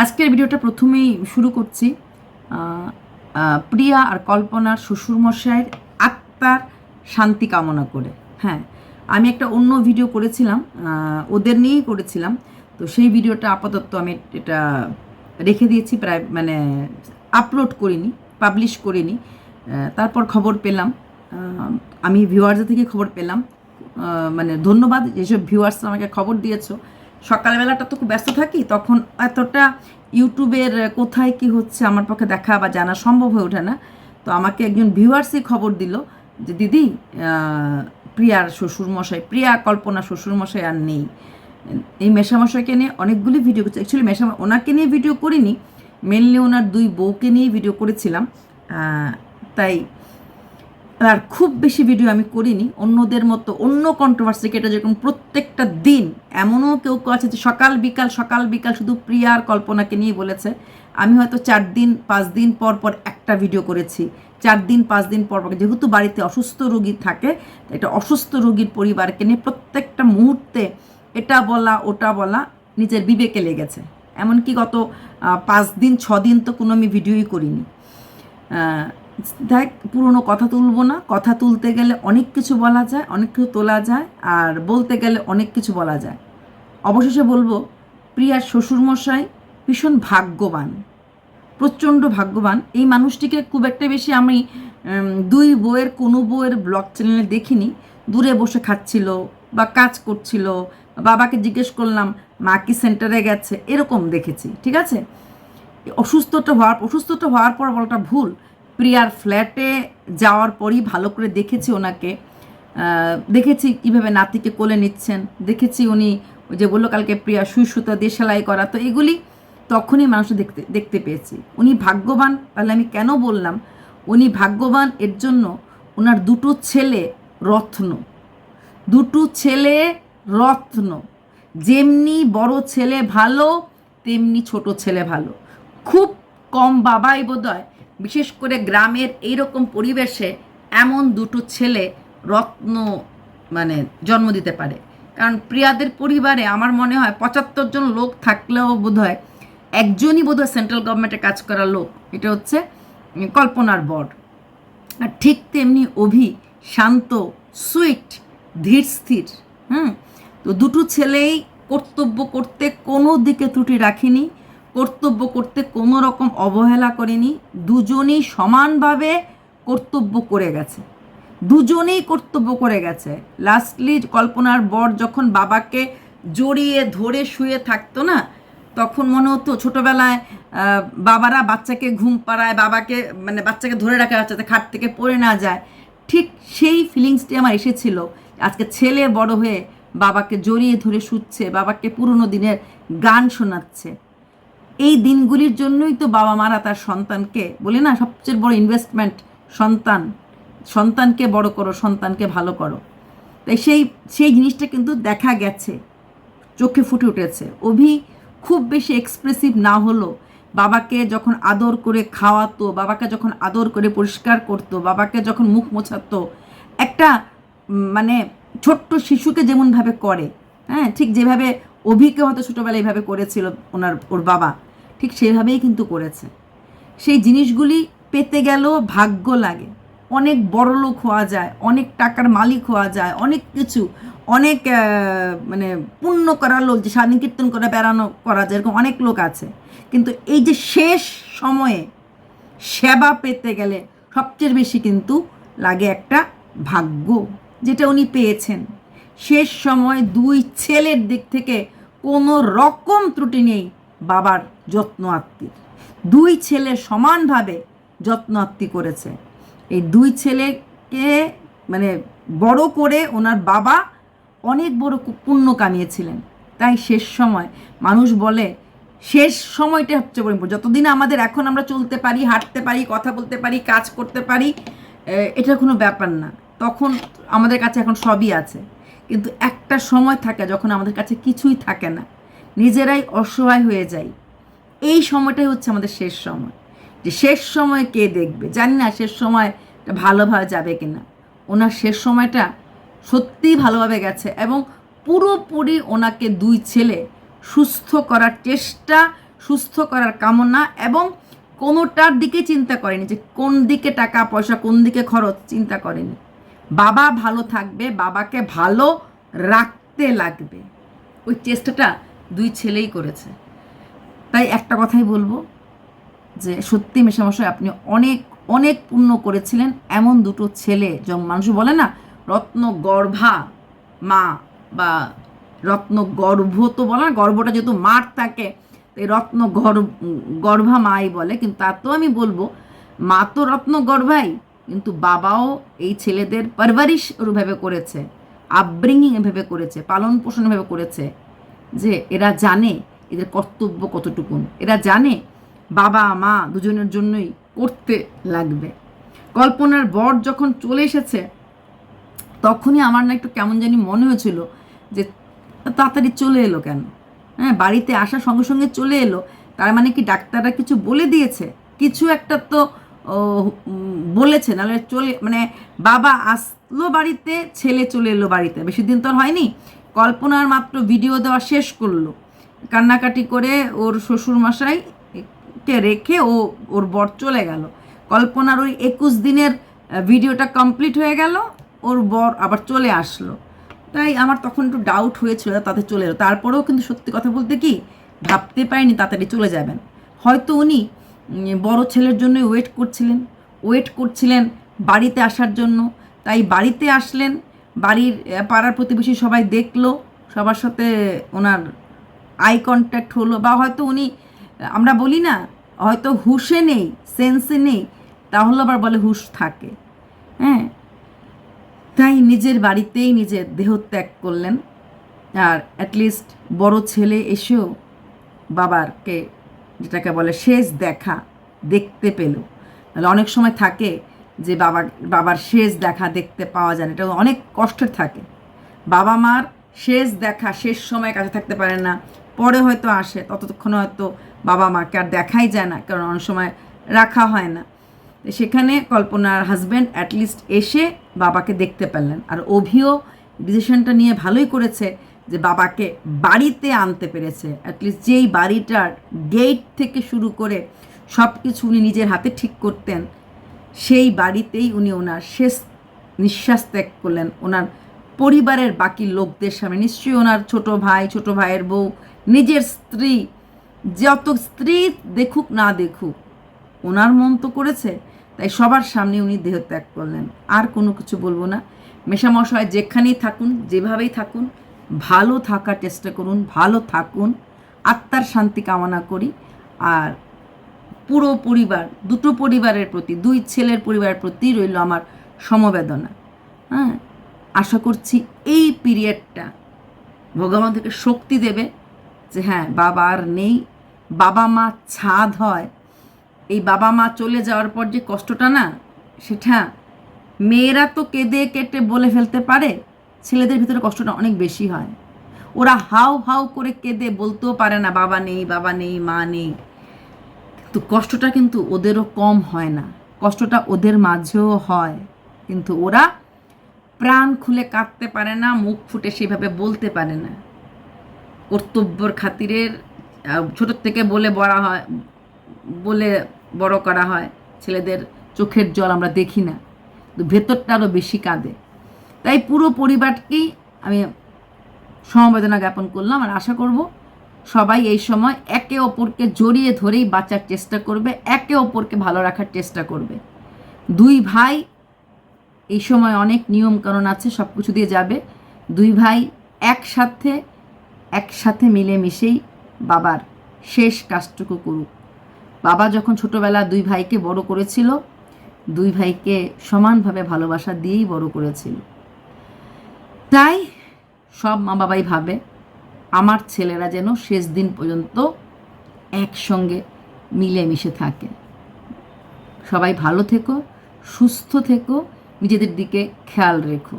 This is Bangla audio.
আজকের ভিডিওটা প্রথমেই শুরু করছি। প্রিয়া আর কল্পনার শ্বশুরমশাইয়ের আত্মার শান্তি কামনা করে। হ্যাঁ আমি একটা অন্য ভিডিও করেছিলাম ওদের নিয়েই করেছিলাম। তো সেই ভিডিওটা আপাতত আমি এটা রেখে দিয়েছি, প্রায় মানে আপলোড করিনি পাবলিশ করিনি। তারপর খবর পেলাম। আমি ভিউয়ার্সের থেকে খবর পেলাম। মানে ধন্যবাদ, যেসব ভিউয়ার্স আমাকে খবর দিয়েছ। সকালবেলাটা তো খুব ব্যস্ত থাকি, তখন এতটা ইউটিউবের কোথায় কি হচ্ছে আমার পক্ষে দেখা বা জানা সম্ভব হয়ে ওঠে না। তো আমাকে একজন ভিউয়ার্সই খবর দিল যে, দিদি প্রিয়ার শ্বশুরমশাই, প্রিয়া কল্পনা শ্বশুরমশাই আর নেই। এই মেশামশাইকে নিয়ে অনেকগুলি ভিডিও করছি। অ্যাকচুয়ালি মেশা ওনাকে নিয়ে ভিডিও করিনি মেনলি ওনার দুই বউকে নিয়ে ভিডিও করেছিলাম। তাই আর খুব বেশি ভিডিও আমি করিনি। অন্যদের মতো অন্য কন্ট্রোভার্সি এটা যেরকম প্রত্যেকটা দিন এমনও কেউ কেউ আছে যে সকাল বিকাল সকাল বিকাল শুধু প্রিয়া আর কল্পনাকে নিয়ে বলেছে। আমি হয়তো চার দিন, পাঁচ দিন পর পর একটা ভিডিও করেছি। চার দিন, পাঁচ দিন পর পর যেহেতু বাড়িতে অসুস্থ রোগী থাকে এটা অসুস্থ রোগীর পরিবারকে নিয়ে প্রত্যেকটা মুহূর্তে এটা বলা, ওটা বলা নিজের বিবেকে লেগেছে। এমনকি গত পাঁচ দিন, ছ দিন তো কোনো আমি ভিডিওই করিনি। দেখ, পুরনো কথা তুলবো না। কথা তুলতে গেলে অনেক কিছু বলা যায়, অনেক কিছু তোলা যায়, আর বলতে গেলে অনেক কিছু বলা যায়। অবশেষে বলব, প্রিয়ার শ্বশুরমশাই ভীষণ ভাগ্যবান, প্রচণ্ড ভাগ্যবান। এই মানুষটিকে খুব একটা বেশি আমি দুই বইয়ের কোনো বইয়ের ব্লগ চ্যানেলে দেখিনি। দূরে বসে খাচ্ছিল বা কাজ করছিল, বাবাকে জিজ্ঞেস করলাম, মা কি সেন্টারে গেছে? এরকম দেখেছি, ঠিক আছে? অসুস্থতা হওয়ার অসুস্থতা হওয়ার পর বলাটা ভুল প্রিয়ার ফ্ল্যাটে যাওয়ার পরই ভালো করে দেখেছি ওনাকে। দেখেছি কীভাবে নাতিকে কোলে নিচ্ছেন। দেখেছি উনি যে বলল কালকে প্রিয়া সুই সুতা দিয়ে সেলাই করা। তো এগুলি তখনই মানুষ দেখতে দেখতে পেয়েছি। উনি ভাগ্যবান তাহলে আমি কেন বললাম? উনি ভাগ্যবান এর জন্য ওনার দুটো ছেলে রত্ন। দুটো ছেলে রত্ন। যেমনি বড় ছেলে ভালো, তেমনি ছোট ছেলে ভালো। খুব কম বাবাই বোধহয় বিশেষ করে গ্রামের এইরকম পরিবেশে এমন দুটো ছেলে রত্ন মানে জন্ম দিতে পারে। কারণ প্রিয়াদের পরিবারে আমার মনে হয় পঁচাত্তর জন লোক থাকলেও বোধ হয় একজনই বোধহয় সেন্ট্রাল গভর্নমেন্টে কাজ করা লোক। এটা হচ্ছে কল্পনার বর। আর ঠিক তেমনি অভি শান্ত, সুইট, ধীর স্থির, হুম? তো দুটো ছেলেই কর্তব্য করতে কোনো দিকে ত্রুটি রাখিনি। কর্তব্য করতে কোনো রকম অবহেলা করেনি, দুজনেই সমানভাবে কর্তব্য করে গেছে। দুজনেই কর্তব্য করে গেছে। লাস্টলি কল্পনার বর যখন বাবাকে জড়িয়ে ধরে শুয়ে থাকতো না, তখন মনে হতো ছোটোবেলায় বাবারা বাচ্চাকে ঘুম পাড়ায়, বাবাকে মানে বাচ্চাকে ধরে রাখা যাতে খাট থেকে পড়ে না যায়। ঠিক সেই ফিলিংসটি আমার এসেছিল। আজকে ছেলে বড় হয়ে বাবাকে জড়িয়ে ধরে শুচ্ছে, বাবাকে পুরনো দিনের গান শোনাচ্ছে। এই দিনগুলির জন্যই তো বাবা মারা তার সন্তানকে বলে না, সবচেয়ে বড় ইনভেস্টমেন্ট সন্তান, সন্তানকে বড় করো, সন্তানকে ভালো করো। তাই সেই সেই জিনিসটা কিন্তু দেখা গেছে, চোখে ফুটে উঠেছে। অভি খুব বেশি এক্সপ্রেসিভ না হলো, বাবাকে যখন আদর করে খাওয়াতো, বাবাকে যখন আদর করে পরিষ্কার করতো, বাবাকে যখন মুখ মোছাতো, একটা মানে ছোট্ট শিশুকে যেমনভাবে করে হ্যাঁ ঠিক যেভাবে অভিকে হয়তো ছোটোবেলায় এইভাবে করেছিল ওনার, ওর বাবা। ঠিক সেইভাবেই কিন্তু করেছে। সেই জিনিসগুলি পেতে গেলেও ভাগ্য লাগে। অনেক বড় লোক হওয়া যায়, অনেক টাকার মালিক হওয়া যায়, অনেক কিছু, অনেক মানে পুণ্য করার লোক, যে স্বাধীন কীর্তন করে, বেড়ানো করা যায়, এরকম অনেক লোক আছে। কিন্তু এই যে শেষ সময়ে সেবা পেতে গেলে সবচেয়ে বেশি কিন্তু লাগে একটা ভাগ্য, যেটা উনি পেয়েছেন। শেষ সময় দুই ছেলের দিক থেকে কোনো রকম ত্রুটি নেই বাবার যত্ন আত্মীর। দুই ছেলে সমানভাবে যত্ন আত্মী করেছে। এই দুই ছেলেকে মানে বড় করে ওনার বাবা অনেক বড় পুণ্য কামিয়েছিলেন। তাই শেষ সময় মানুষ বলে, শেষ সময়টা হচ্ছে। যতদিন আমাদের এখন আমরা চলতে পারি, হাঁটতে পারি, কথা বলতে পারি, কাজ করতে পারি এটা কোনো ব্যাপার না। তখন আমাদের কাছে এখন সবই আছে। কিন্তু একটা সময় থাকে যখন আমাদের কাছে কিছুই থাকে না। নিজেরাই অসহায় হয়ে যাই। এই সময়টাই হচ্ছে আমাদের শেষ সময়। যে শেষ সময় কে দেখবে? জানি না শেষ সময় ভালোভাবে যাবে কিনা। ওনার শেষ সময়টা সত্যিই ভালোভাবে গেছে এবং পুরোপুরি ওনাকে দুই ছেলে সুস্থ করার চেষ্টা, সুস্থ করার কামনা এবং কোনোটার দিকে চিন্তা করেনি যে কোন দিকে টাকা পয়সা কোন দিকে খরচ চিন্তা করেনি। বাবা ভালো থাকবে, বাবাকে ভালো রাখতে লাগবে। ওই চেষ্টাটা দুই ছেলেই করেছে। তাই একটা কথাই বলব যে সত্যি মেশামশাই আপনি অনেক অনেক পুণ্য করেছিলেন। এমন দুটো ছেলে, যেমন মানুষ বলে না রত্ন গর্ভা মা বা রত্ন গর্ভ তো বলে না, গর্ভটা যেহেতু মার থাকে তো এই রত্ন গর্ভ গর্ভা মাই বলে। কিন্তু তা তো আমি বলব, মা তো রত্ন গর্ভাই কিন্তু বাবাও এই ছেলেদের পারভারিশ ওরভাবে করেছে আপব্রিঙ্গিং এভাবে করেছে পালন পোষণ এভাবে করেছে যে এরা জানে এদের কর্তব্য কতটুকুন। এরা জানে বাবা, মা দুজনের জন্যই করতে লাগবে। কল্পনার বর যখন চলে এসেছে, তখনই আমার না একটু কেমন জানি মনে হয়েছিল যে তাড়াতাড়ি চলে এলো কেন? হ্যাঁ বাড়িতে আসার সঙ্গে সঙ্গে চলে এলো। তার মানে কি ডাক্তাররা কিছু বলে দিয়েছে? কিছু একটা তো বলেছে, নাহলে চলে মানে বাবা আসলো বাড়িতে, ছেলে চলে এলো বাড়িতে। বেশি দিন তো আর হয়নি। কল্পনার মাত্র ভিডিও দেওয়া শেষ করল। কান্নাকাটি করে ওর শ্বশুর মশাই কে রেখে ও, ওর বর চলে গেল। কল্পনার ওই একুশ দিনের ভিডিওটা কমপ্লিট হয়ে গেল, ওর বর আবার চলে আসলো। তাই আমার তখন একটু ডাউট হয়েছিল তাতে চলে এলো। তারপরেও কিন্তু সত্যি কথা বলতে কি, ভাবতে পারিনি তাড়াতাড়ি চলে যাবেন। হয়তো উনি বড় ছেলের জন্য ওয়েট করছিলেন। ওয়েট করছিলেন বাড়িতে আসার জন্য। তাই বাড়িতে আসলেন, বাড়ির পাড়ার প্রতিবেশী সবাই দেখল, সবার সাথে ওনার আই কন্ট্যাক্ট হলো বা হয়তো উনি, আমরা বলি না, হয়তো হুশে নেই সেন্সে নেই, তাহলে আবার বলে হুশ থাকে। হ্যাঁ? তাই নিজের বাড়িতেই নিজের দেহ ত্যাগ করলেন। আর অ্যাটলিস্ট বড় ছেলে এসেও বাবারকে যেটাকে বলে শেষ দেখা দেখতে পেল। তাহলে অনেক সময় থাকে যে বাবার বাবার শেষ দেখা দেখতে পাওয়া যায় না, এটা অনেক কষ্টের থাকে। বাবা মার শেষ দেখা শেষ সময় কাছে থাকতে পারে না, পরে হয়তো আসে, ততক্ষণ হয়তো বাবা মাকে আর দেখাই যায় না, কারণ অনেক সময় রাখা হয় না। সেখানে কল্পনার হাজব্যান্ড অ্যাটলিস্ট এসে বাবাকে দেখতে পেলেন। আর অভিও ডিসিশনটা নিয়ে ভালোই করেছে যে বাবাকে বাড়িতে আনতে পেরেছে। অ্যাটলিস্ট যেই বাড়িটার গেট থেকে শুরু করে সব কিছু উনি নিজের হাতে ঠিক করতেন, সেই বাড়িতেই উনি ওনার শেষ নিঃশ্বাস ত্যাগ করলেন। ওনার পরিবারের বাকি লোকদের সামনে নিশ্চয়ই ওনার ছোট ভাই, ছোট ভাইয়ের বউ, নিজের স্ত্রী, যত স্ত্রী দেখুক না দেখুক, ওনার মন তো করেছে, তাই সবার সামনে উনি দেহত্যাগ করলেন। আর কোনো কিছু বলব না। মেশামশায় যেখানেই থাকুন, যেভাবেই থাকুন ভালো থাকার চেষ্টা করুন, ভালো থাকুন, আত্মার শান্তি কামনা করি। আর পুরো পরিবার, দুটো পরিবারের প্রতি, দুই ছেলের পরিবারের প্রতি রইল আমার সমবেদনা। হ্যাঁ আশা করছি এই পিরিয়ডটা ভগবান থেকে শক্তি দেবে যে হ্যাঁ বাবা আর নেই। বাবা মা ছাদ হয়। এই বাবা মা চলে যাওয়ার পর যে কষ্টটা না, সেটা মেয়েরা তো কেঁদে কেটে বলে ফেলতে পারে। ছেলেদের ভিতরে কষ্টটা অনেক বেশি হয়। ওরা হাউ হাউ করে কেঁদে বলতেও পারে না, বাবা নেই বাবা নেই, মা নেই। কিন্তু কষ্টটা কিন্তু ওদেরও কম হয় না। কষ্টটা ওদের মাঝেও হয়। কিন্তু ওরা প্রাণ খুলে কাঁদতে পারে না, মুখ ফুটে সেভাবে বলতে পারে না। কর্তব্যর খাতিরের ছোটোর থেকে বলে বড়া হয়, বলে বড় করা হয়। ছেলেদের চোখের জল আমরা দেখি না। ভেতরটা আরও বেশি কাঁদে। তাই পুরো পরিবারকেই আমি সমবেদনা জ্ঞাপন করলাম আর আশা করব সবাই এই সময় একে অপরকে জড়িয়ে ধরেই বাঁচার চেষ্টা করবে, একে অপরকে ভালো রাখার চেষ্টা করবে। দুই ভাই, এই সময় অনেক নিয়ম কানুন আছে সব কিছু দিয়ে যাবে। দুই ভাই একসাথে একসাথে মিলেমিশেই বাবার শেষ কাজটুকু করুক। বাবা যখন ছোটোবেলা দুই ভাইকে বড় করেছিল, দুই ভাইকে সমানভাবে ভালোবাসা দিয়েই বড় করেছিল। তাই সব মা বাবাই ভাবে আমার ছেলেরা যেন শেষ দিন পর্যন্ত একসঙ্গে মিলেমিশে থাকে। সবাই ভালো থেকো, সুস্থ থেকো, নিজেদের দিকে খেয়াল রেখো।